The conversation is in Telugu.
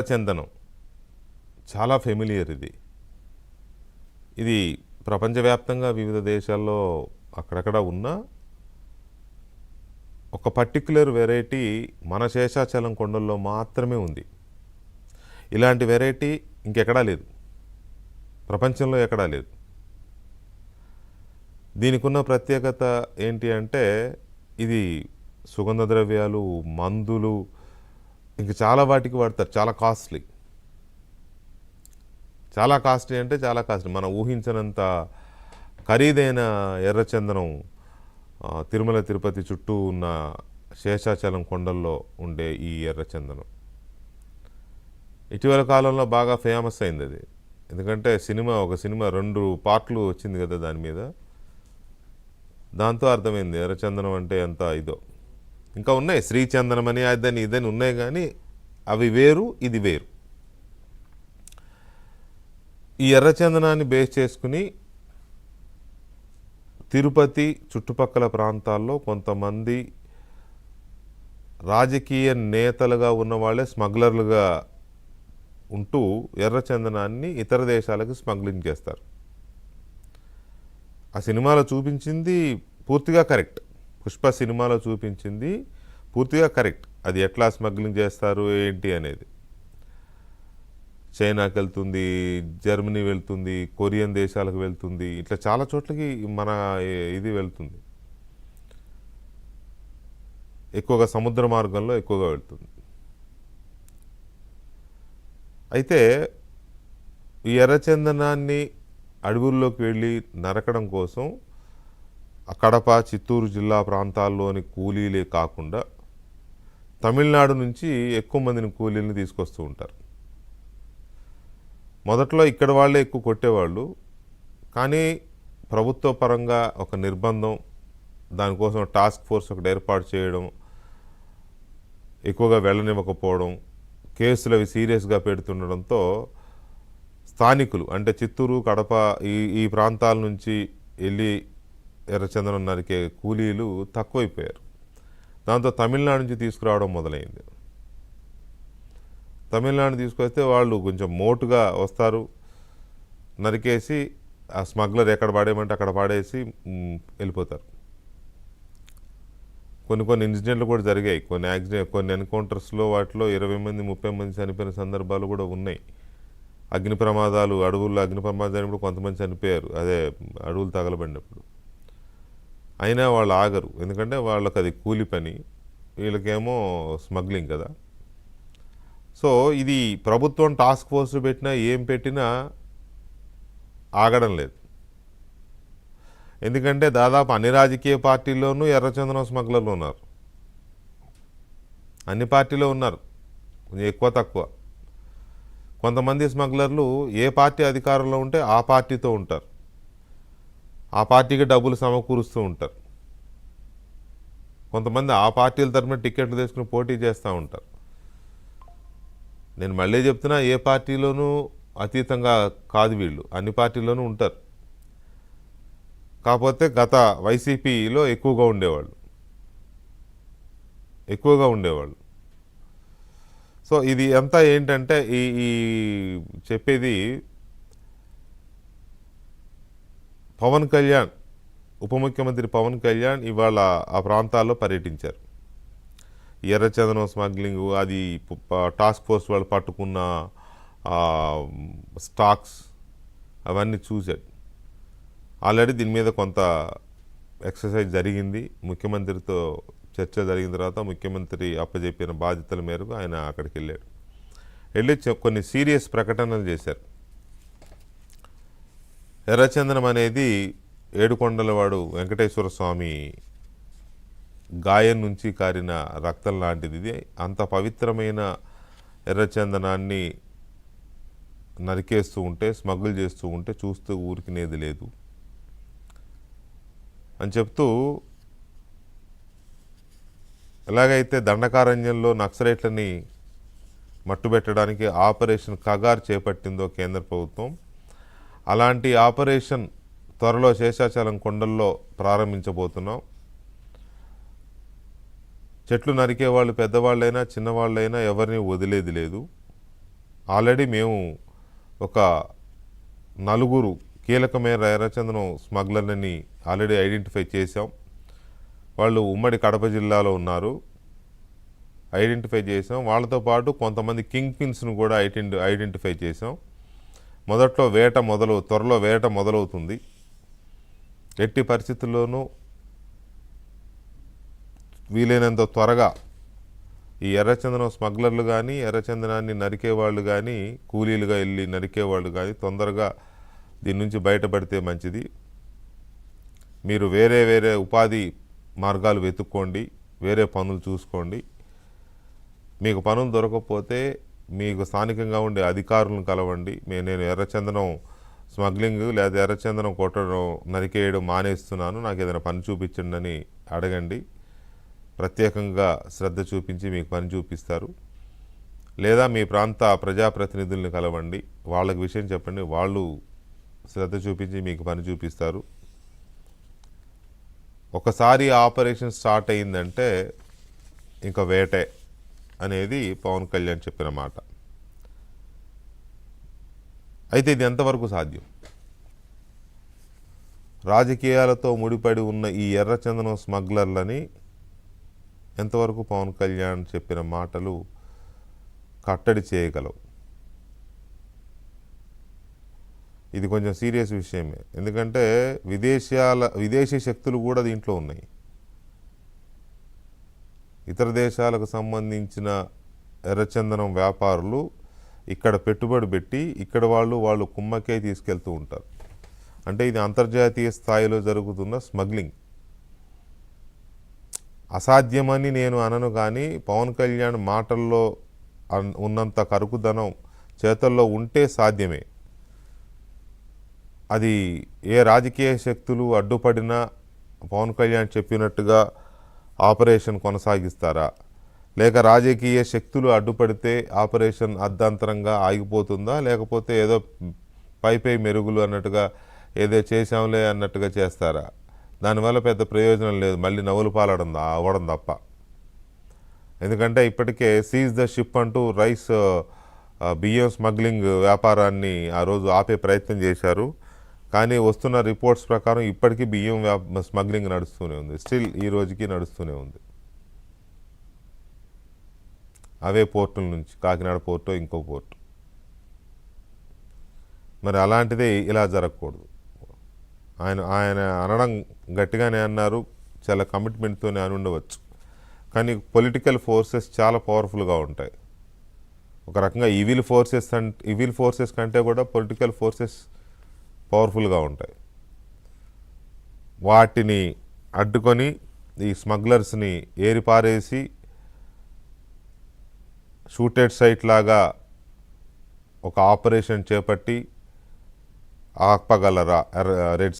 చందనం. చాలా ఫెమిలియర్ ఇది. ఇది ప్రపంచవ్యాప్తంగా వివిధ దేశాల్లో అక్కడక్కడ ఉన్న ఒక పర్టిక్యులర్ వెరైటీ మన శేషాచలం కొండల్లో మాత్రమే ఉంది. ఇలాంటి వెరైటీ ఇంకెక్కడా లేదు. ప్రపంచంలో ఎక్కడా లేదు. దీనికి ఉన్న ప్రత్యేకత ఏంటి అంటే ఇది సుగంధ ద్రవ్యాలు మందులు ఇంక చాలా వాటికి వాడతారు. చాలా కాస్ట్లీ. చాలా కాస్ట్లీ అంటే చాలా కాస్ట్లీ. మనం ఊహించనంత ఖరీదైన ఎర్రచందనం తిరుమల తిరుపతి చుట్టూ ఉన్న శేషాచలం కొండల్లో ఉండే ఈ ఎర్రచందనం. ఇటీవల కాలంలో బాగా ఫేమస్ అయింది అది. ఎందుకంటే సినిమా ఒక సినిమా రెండు పార్ట్లు వచ్చింది కదా దాని మీద. దాంతో అర్థమైంది ఎర్రచందనం అంటే ఎంత ఇదో. ఇంకా ఉన్నాయి. శ్రీచందనం అని అదని ఇదని ఉన్నాయి కానీ అవి వేరు ఇది వేరు. ఈ ఎర్రచందనాన్ని బేస్ చేసుకుని తిరుపతి చుట్టుపక్కల ప్రాంతాల్లో కొంతమంది రాజకీయ నేతలుగా ఉన్న వాళ్ళే స్మగ్లర్లుగా ఉంటూ ఎర్రచందనాన్ని ఇతర దేశాలకు స్మగ్లింగ్ చేస్తారు. ఆ సినిమాలో చూపించింది పూర్తిగా కరెక్ట్. పుష్ప సినిమాలో చూపించింది పూర్తిగా కరెక్ట్. అది ఎట్లా స్మగ్లింగ్ చేస్తారు ఏంటి అనేది. చైనాకి వెళ్తుంది జర్మనీ వెళ్తుంది కొరియన్ దేశాలకు వెళ్తుంది ఇట్లా చాలా చోట్లకి మన ఇది వెళ్తుంది. ఎక్కువగా సముద్ర మార్గంలో ఎక్కువగా వెళ్తుంది. అయితే ఈ ఎర్రచందనాన్ని అడవుల్లోకి వెళ్ళి నరకడం కోసం కడప చిత్తూరు జిల్లా ప్రాంతాల్లోని కూలీలే కాకుండా తమిళనాడు నుంచి ఎక్కువ మందిని కూలీలను తీసుకొస్తూ ఉంటారు. మొదట్లో ఇక్కడ వాళ్ళే ఎక్కువ కొట్టేవాళ్ళు. కానీ ప్రభుత్వ పరంగా ఒక నిర్బంధం దానికోసం టాస్క్ ఫోర్స్ ఒకటి ఏర్పాటు చేయడం ఎక్కువగా వెళ్ళనివ్వకపోవడం కేసులు అవి సీరియస్గా పెడుతుండడంతో స్థానికులు అంటే చిత్తూరు కడప ఈ ఈ ప్రాంతాల నుంచి వెళ్ళి ఎర్రచందనం నరికే కూలీలు తక్కువైపోయారు. దాంతో తమిళనాడు నుంచి తీసుకురావడం మొదలైంది. తమిళనాడు తీసుకొస్తే వాళ్ళు కొంచెం మోటుగా వస్తారు. నరికేసి ఆ స్మగ్లర్ ఎక్కడ పాడేయమంటే అక్కడ పాడేసి వెళ్ళిపోతారు. కొన్ని కొన్ని ఇన్సిడెంట్లు కూడా జరిగాయి. కొన్ని యాక్సిడెంట్ కొన్ని ఎన్కౌంటర్స్లో వాటిలో ఇరవై మంది ముప్పై మంది చనిపోయిన సందర్భాలు కూడా ఉన్నాయి. అగ్ని ప్రమాదాలు అడవుల్లో అగ్ని ప్రమాదాలు జరిగినప్పుడు కొంతమంది చనిపోయారు. అదే అడవులు తగలబడినప్పుడు. అయినా వాళ్ళు ఆగరు. ఎందుకంటే వాళ్ళకి అది కూలి పని. వీళ్ళకేమో స్మగ్లింగ్ కదా. సో ఇది ప్రభుత్వం టాస్క్ ఫోర్స్ పెట్టినా ఏం పెట్టినా ఆగడం లేదు. ఎందుకంటే దాదాపు అన్ని రాజకీయ పార్టీల్లోనూ ఎర్రచందనం స్మగ్లర్లు ఉన్నారు. అన్ని పార్టీలో ఉన్నారు. కొంచెం ఎక్కువ తక్కువ. కొంతమంది స్మగ్లర్లు ఏ పార్టీ అధికారంలో ఉంటే ఆ పార్టీతో ఉంటారు. ఆ పార్టీకి డబ్బులు సమకూరుస్తూ ఉంటారు. కొంతమంది ఆ పార్టీల తరఫున టికెట్లు తీసుకుని పోటీ చేస్తూ ఉంటారు. నేను మళ్ళీ చెప్తున్నా ఏ పార్టీలోనూ అతీతంగా కాదు వీళ్ళు. అన్ని పార్టీల్లోనూ ఉంటారు. కాకపోతే గత వైసీపీలో ఎక్కువగా ఉండేవాళ్ళు. ఎక్కువగా ఉండేవాళ్ళు. సో ఇది అంతా ఏంటంటే ఈ ఈ చెప్పేది పవన్ కళ్యాణ్ ఉప ముఖ్యమంత్రి పవన్ కళ్యాణ్ ఇవాళ ఆ ప్రాంతాల్లో పర్యటించారు. ఎర్రచందనం స్మగ్లింగ్ అది టాస్క్ ఫోర్స్ వాళ్ళు పట్టుకున్న స్టాక్స్ అవన్నీ చూశాడు ఆల్రెడీ దీని మీద కొంత ఎక్సర్సైజ్ జరిగింది. ముఖ్యమంత్రితో చర్చ జరిగిన తర్వాత ముఖ్యమంత్రి అప్పజెప్పిన బాధ్యతల మేరకు ఆయన అక్కడికి వెళ్ళాడు వెళ్ళి కొన్ని సీరియస్ ప్రకటనలు చేశారు. ఎర్రచందనం అనేది ఏడుకొండలవాడు వెంకటేశ్వర స్వామి గాయం నుంచి కారిన రక్తం లాంటిది. ఇది అంత పవిత్రమైన ఎర్రచందనాన్ని నరికేస్తూ ఉంటే స్మగుల్ చేస్తూ ఉంటే చూస్తూ ఊరికినేది లేదు. అని చెప్తూ ఎలాగైతే దండకారణ్యంలో నక్సలైట్లని మట్టుబెట్టడానికి ఆపరేషన్ కగార్ చేపట్టిందో కేంద్ర ప్రభుత్వం అలాంటి ఆపరేషన్ త్వరలో శేషాచలం కొండల్లో ప్రారంభించబోతున్నాం. చెట్లు నరికే వాళ్ళు పెద్దవాళ్ళైనా చిన్నవాళ్ళైనా ఎవరిని వదిలేది లేదు. ఆల్రెడీ మేము ఒక నలుగురు కీలకమైన ఎర్రచందనం స్మగ్లర్లని ఆల్రెడీ ఐడెంటిఫై చేశాం. వాళ్ళు ఉమ్మడి కడప జిల్లాలో ఉన్నారు. ఐడెంటిఫై చేసాం వాళ్ళతో పాటు కొంతమంది కింగ్ పిన్స్ను కూడా ఐడెంటిఫై చేసాం మొదట్లో వేట మొదలు త్వరలో వేట మొదలవుతుంది. ఎట్టి పరిస్థితుల్లోనూ వీలైనంత త్వరగా ఈ ఎర్రచందనం స్మగ్లర్లు కానీ ఎర్రచందనాన్ని నరికేవాళ్ళు కానీ కూలీలుగా వెళ్ళి నరికేవాళ్ళు కానీ తొందరగా దీని నుంచి బయటపడితే మంచిది. మీరు వేరే వేరే ఉపాధి మార్గాలు వెతుక్కోండి వేరే పనులు చూసుకోండి. మీకు పనులు దొరకకపోతే మీకు స్థానికంగా ఉండే అధికారులను కలవండి. మే- నేను ఎర్రచందనం స్మగ్లింగ్ లేదా ఎర్రచందనం కొట్టడం నరికేయడం మానేస్తున్నాను. నాకు ఏదైనా పని చూపించండి అని అడగండి. ప్రత్యేకంగా శ్రద్ధ చూపించి మీకు పని చూపిస్తారు. లేదా మీ ప్రాంత ప్రజాప్రతినిధుల్ని కలవండి. వాళ్ళకి విషయం చెప్పండి. వాళ్ళు శ్రద్ధ చూపించి మీకు పని చూపిస్తారు. ఒకసారి ఆపరేషన్ స్టార్ట్ అయిందంటే ఇంకా వేటే. అనేది పవన్ కళ్యాణ్ చెప్పిన మాట. అయితే ఇది ఎంతవరకు సాధ్యం? రాజకీయాలతో ముడిపడి ఉన్న ఈ ఎర్రచందనం స్మగ్లర్లని ఎంతవరకు పవన్ కళ్యాణ్ చెప్పిన మాటలు కట్టడి చేయగలవు? ఇది కొంచెం సీరియస్ విషయమే. ఎందుకంటే విదేశాల విదేశీ శక్తులు కూడా దీంట్లో ఉన్నాయి. ఇతర దేశాలకు సంబంధించిన ఎర్రచందనం వ్యాపారులు ఇక్కడ పెట్టుబడి పెట్టి ఇక్కడ వాళ్ళు వాళ్ళు కుమ్మకే తీసుకెళ్తూ ఉంటారు. అంటే ఇది అంతర్జాతీయ స్థాయిలో జరుగుతున్న స్మగ్లింగ్. అసాధ్యమని నేను అనను కానీ పవన్ కళ్యాణ్ మాటల్లో అన్- ఉన్నంత కరుకుదనం చేతల్లో ఉంటే సాధ్యమే. అది ఏ రాజకీయ శక్తులు అడ్డుపడినా పవన్ కళ్యాణ్ చెప్పినట్టుగా ఆపరేషన్ కొనసాగిస్తారా? లేక రాజకీయ శక్తులు అడ్డుపడితే ఆపరేషన్ అర్ధాంతరంగా ఆగిపోతుందా? లేకపోతే ఏదో పైపై మెరుగులు అన్నట్టుగా ఏదో చేశాంలే అన్నట్టుగా చేస్తారా? దానివల్ల పెద్ద ప్రయోజనం లేదు. మళ్ళీ నవ్వులు పాలడం అవ్వడం తప్ప. ఎందుకంటే ఇప్పటికే సీజ్ ద షిప్ అంటూ రైస్ బియ్యం స్మగ్లింగ్ వ్యాపారాన్ని ఆ రోజు ఆపే ప్రయత్నం చేశారు. కానీ వస్తున్న రిపోర్ట్స్ ప్రకారం ఇప్పటికీ బియ్యం స్మగ్లింగ్ నడుస్తూనే ఉంది. స్టిల్ ఈ రోజుకి నడుస్తూనే ఉంది. అవే పోర్టుల నుంచి. కాకినాడ పోర్టు ఇంకో పోర్టు. మరి అలాంటిదే ఇలా జరగకూడదు. ఆయన ఆయన అనడం గట్టిగానే అన్నారు. చాలా కమిట్మెంట్తోనే అని ఉండవచ్చు. కానీ పొలిటికల్ ఫోర్సెస్ చాలా పవర్ఫుల్గా ఉంటాయి. ఒక రకంగా ఈవిల్ ఫోర్సెస్ అంటే ఈవిల్ ఫోర్సెస్ కంటే కూడా పొలిటికల్ ఫోర్సెస్ పవర్ఫుల్గా ఉంటాయి. వాటిని అడ్డుకొని ఈ స్మగ్లర్స్ని ఏరిపారేసి షూటెడ్ సైట్ లాగా ఒక ఆపరేషన్ చేపట్టి ఆపగలరా? రెడ్